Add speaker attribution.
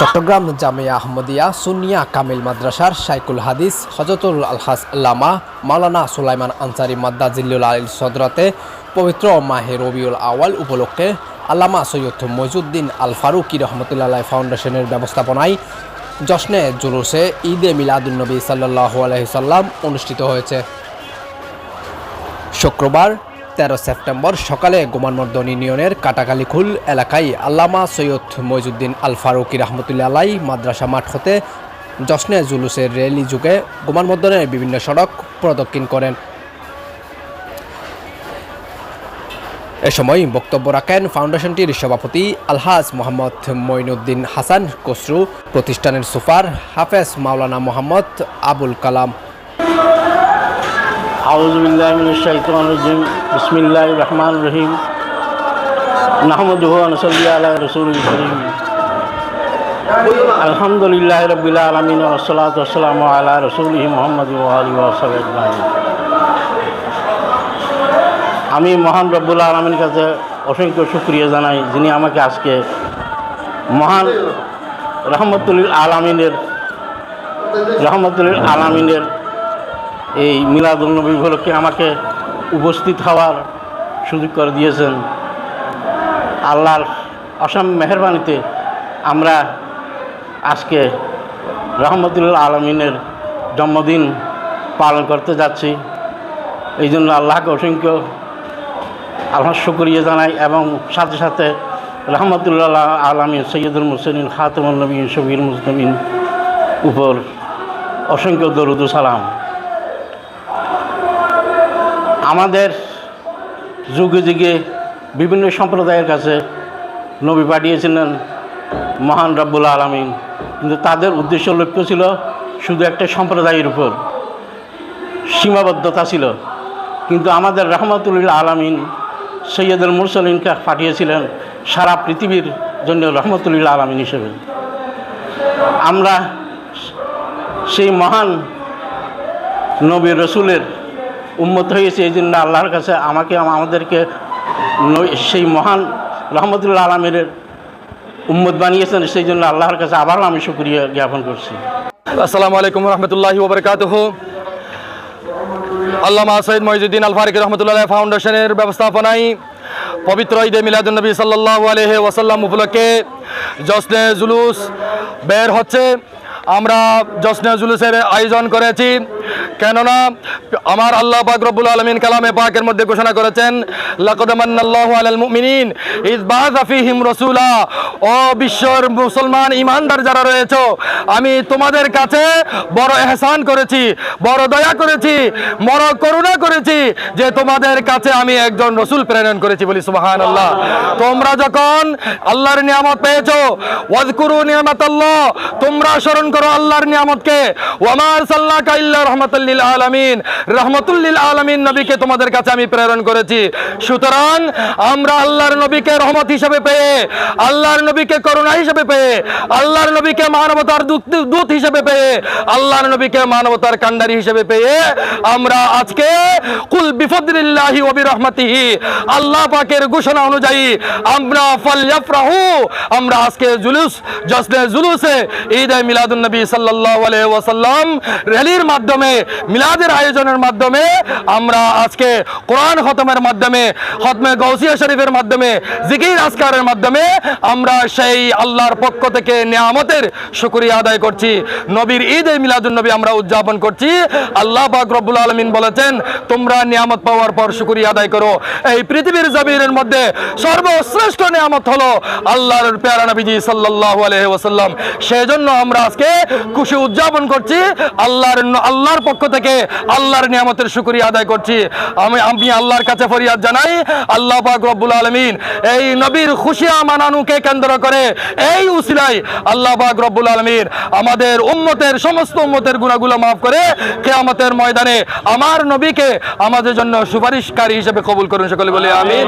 Speaker 1: চট্টগ্রাম জামিয়া আহমদিয়া সুনিয়া কামিল মাদ্রাসার সাইকুল হাদিস হজরতুল আলহাস আল্লামা মাওলানা সুলাইমান আনসারি মাদ্দা জিল্লুল আলীর সদরাতে পবিত্র মাহে রবিউল আওয়াল উপলক্ষে আল্লামা সৈয়দ মজুদ্দিন আল ফারুকি রহমতুল্লাহ ফাউন্ডেশনের ব্যবস্থাপনায় জশ্নে জুলুসে ঈদে মিলাদুলনবী সাল্লাহ আলহিসাল্লাম অনুষ্ঠিত হয়েছে। শুক্রবার তেরো সেপ্টেম্বর সকালে গোমানমর্দন ইউনিয়নের কাটাকালিখুল এলাকায় আল্লামা সৈয়দ মইজুদ্দিন আল ফারুকি রহমতুল্লা আলাই মাদ্রাসা মাঠ হতে জশ্নে জুলুসের র্যালি যুগে গোমানমর্দনের বিভিন্ন সড়ক প্রদক্ষিণ করেন। এ সময় বক্তব্য রাখেন ফাউন্ডেশনটির সভাপতি আলহাজ মোহাম্মদ মঈনুদ্দিন হাসান কসরু প্রতিষ্ঠানের সুপার হাফেজ মাওলানা মোহাম্মদ আবুল কালাম।
Speaker 2: আউজ বিল্লাহ মিনাশ শাইতানির রাজিম। বিসমিল্লাহির রহিম। নাহমাদুহু ওয়া নুসাল্লি আলা রাসূলিল কারীম। আলহামদুলিল্লাহি রাব্বিল আলামিন ওয়া সলাতু ওয়াসসালামু আলা রাসূলিহি মুহাম্মাদ আমি মহান রব্বুল আলমীর কাছে অসংখ্য শুক্রিয়া জানাই, যিনি আমাকে আজকে মহান রহমতুল্লিল আলমিনের রহমতুল্লিল আলমিনের এই মিলাদুলনবী উপলক্ষে আমাকে উপস্থিত হওয়ার সুযোগ করে দিয়েছেন। আল্লাহর অসম মেহরবানিতে আমরা আজকে রহমতুল্লাহ আলমিনের জন্মদিন পালন করতে যাচ্ছি। এই জন্য আল্লাহকে অসংখ্য আল্লাহ শুক্রিয়া জানাই এবং সাথে সাথে রহমতুল্লাহ আলমী সৈয়দুল মুসলিন খাতমুল নবীন শবীর মুসলিমিন উপর অসংখ্য দরুদ সালাম। আমাদের যুগে যুগে বিভিন্ন সম্প্রদায়ের কাছে নবী পাঠিয়েছিলেন মহান রব্বুল আলমিন। কিন্তু তাদের উদ্দেশ্য লক্ষ্য ছিল শুধু একটা সম্প্রদায়ের উপর সীমাবদ্ধতা ছিল। কিন্তু আমাদের রহমতুল্লাহ আলমিন সৈয়দুল মুরসলিনকে পাঠিয়েছিলেন সারা পৃথিবীর জন্য রহমতুল্লাহ আলমিন হিসেবে। আমরা সেই মহান নবী রসুলের উন্মত হয়েছে, এই জন্য আল্লাহর কাছে আমাকে, আমাদেরকে সেই মহান রহমতুল্লাহ আলমের উম্মত বানিয়েছেন, সেই জন্য আল্লাহর কাছে আবারও আমি শুক্রিয়া জ্ঞাপন করছি।
Speaker 3: আসসালামু আলাইকুম রহমতুল্লাহি ওবরকাতুহ আল্লামা সৈয়দ মহিজুদ্দিন আল ফারিক রহমতুল্লাহ ফাউন্ডেশনের ব্যবস্থাপনায় পবিত্র ঈদে মিলাদুলনবী সাল্লাহ আলহি ওয়াসাল্লাম উপলক্ষে জশ্নে জুলুস বের হচ্ছে। আমরা জশ্নে জুলুসের আয়োজন করেছি। কেননা আমার আল্লাহ পাক রব্বুল আলমিন কালামে পাকের মধ্যে ঘোষণা করেছেন লাকদামান্নাল্লাহু আলাল মুমিনিন বাআসা ফীহিম রাসূলা। ও বিশ্বর মুসলমান ইমানদার যারা রয়েছে, আমি তোমাদের কাছে বড় এহসান করেছি, বড় দয়া করেছি, বড় করুণা করেছি যে তোমাদের কাছে আমি একজন রসুল প্রেরণ করেছি বলি সুবাহান আল্লাহ তোমরা যখন আল্লাহর নিয়ামত পেয়েছ, ওয়াজকুরু নিয়ামত আল্লাহ তোমরা স্মরণ করো আল্লাহর নিয়ামতকে ওয়ামার সাল্লাহ কাইল্লা রহমতুল্লিল আলামিন রহমতুল্লিল আলামিন নবীকে তোমাদের কাছে আমি প্রেরণ করেছি। সুতরাং আমরা আল্লাহর নবীকে রহমত হিসেবে পেয়ে, আল্লাহর নবীকে করুণা হিসেবে পেয়ে, আল্লাহর নবীকে মানবতার দূত হিসেবে পেয়ে, আল্লাহর নবীকে মানবতার কান্ডারি হিসেবে পেয়ে আমরা আজকে কুল বিফদরিল্লাহি ওয়া বিরহমাতিহি, আল্লাহ পাকের ঘোষণা অনুযায়ী আমরা ফালইফরাহু আমরা আজকে জুলুস, জশ্নে জুলুসে ঈদ এ মিলাদুন নবী সাল্লাল্লাহু আলাইহি ওয়াসাল্লাম র্যালির মাধ্যমে মিলাদের আয়োজনের মাধ্যমে আমরা আজকে কোরআন খতমের মাধ্যমে, খতমে গৌসিয়া শরীফের মাধ্যমে, জিকির আসকারের মাধ্যমে আমরা সেই আল্লাহর পক্ষ থেকে নিয়ামতের শুকরিয়া আদায় করছি। নবীর ঈদ এ মিলাদুন নবী আমরা উদযাপন করছি। আল্লাহ পাক রব্বুল আলামিন বলেছেন, তোমরা নিয়ামত পাওয়ার পর শুকরিয়া আদায় করো। এই পৃথিবীর জমিনের মধ্যে সর্বশ্রেষ্ঠ নিয়ামত হলো আল্লাহর পেয়ারা নবীজি সাল্লাল্লাহু আলাইহি ওয়াসাল্লাম। সেজন্য আমরা আজকে খুশি উদযাপন করছি। আল্লাহর আল্লাহর পক্ষ থেকে আল্লাহর নিয়ামতের শুকরিয়া আদায় করছি। আমি আমি আল্লাহর কাছে ফরিয়াদ জানাই, আল্লাহ পাক রব্বুল আলামিন এই নবীর খুশিয়া মানানুকে কেন্দ্র করে এই উসিলাই আল্লাহ পাক রব্বুল আলামিন আমাদের উম্মতের সমস্ত উম্মতের গুনাহগুলো মাফ করে কিয়ামতের ময়দানে আমার নবীকে আমাদের জন্য সুপারিশকারী হিসেবে কবুল করুন সকলে বলে আমিন।